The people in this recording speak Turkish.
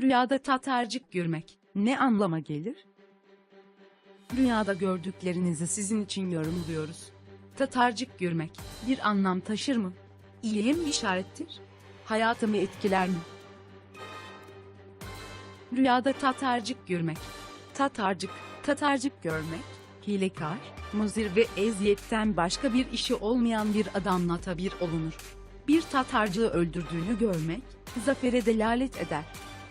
Rüyada tatarcık görmek ne anlama gelir? Rüyada gördüklerinizi sizin için yorumluyoruz. Tatarcık görmek bir anlam taşır mı? İyiye mi işarettir? Hayatımı etkiler mi? Rüyada tatarcık görmek. Tatarcık, tatarcık görmek, hilekar, muzir ve eziyetten başka bir işi olmayan bir adamla tabir olunur. Bir Tatarcığı öldürdüğünü görmek, zafere delalet eder.